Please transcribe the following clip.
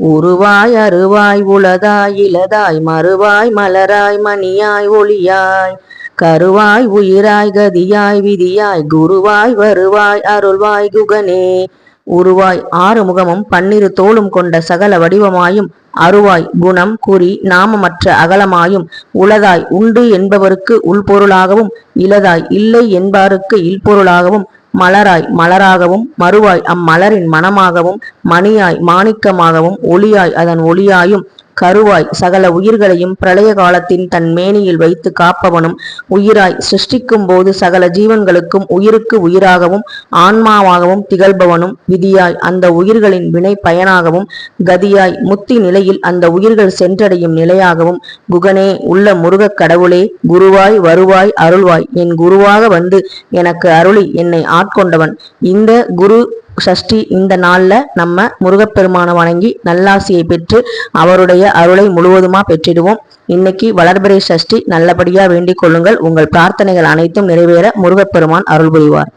உருவாய் அருவாய் உளதாய் இலதாய் மறுவாய் மலராய் மணியாய் ஒளியாய். கருவாய் உயிராய் கதியாய் விதியாய் குருவாய் வருவாய் அருள்வாய் குகனே. உருவாய் ஆறு முகமும் பன்னிரு தோளும் கொண்ட சகல வடிவமாயும் அருவாய் குணம் குறி நாமமற்ற அகலமாயும் உளதாய் உண்டு என்பவருக்கு உள்பொருளாகவும் இலதாய் இல்லை என்பாருக்கு இல்பொருளாகவும் மலராய் மலராகவும் மறுவாய் அம்மலரின் மனமாகவும் மணியாய் மாணிக்கமாகவும் ஒளியாய் அதன் ஒளியாயும் கருவாய் சகல உயிர்களையும் பிரளய காலத்தின் தன் மேனியில் வைத்து காப்பவனும் உயிராய் சிருஷ்டிக்கும் போது சகல ஜீவன்களுக்கும் உயிருக்கு உயிராகவும் ஆன்மாவாகவும் திகழ்பவனும் விதியாய் அந்த உயிர்களின் வினை பயனாகவும் கதியாய் முத்தி நிலையில் அந்த உயிர்கள் சென்றடையும் நிலையாகவும் குகனே உள்ள முருகக் கடவுளே குருவாய் வருவாய் அருள்வாய் என் குருவாக வந்து எனக்கு அருளி என்னை ஆட்கொண்டவன். இந்த குரு சஷ்டி இந்த நாள்ல நம்ம முருகப்பெருமானை வணங்கி நல்லாசியை பெற்று அவருடைய அருளை முழுவதுமா பெற்றிடுவோம். இன்னைக்கு வளர்பிறை சஷ்டி நல்லபடியா வேண்டிக் கொள்ளுங்கள். உங்கள் பிரார்த்தனைகள் அனைத்தும் நிறைவேற முருகப்பெருமான் அருள் புரிவார்.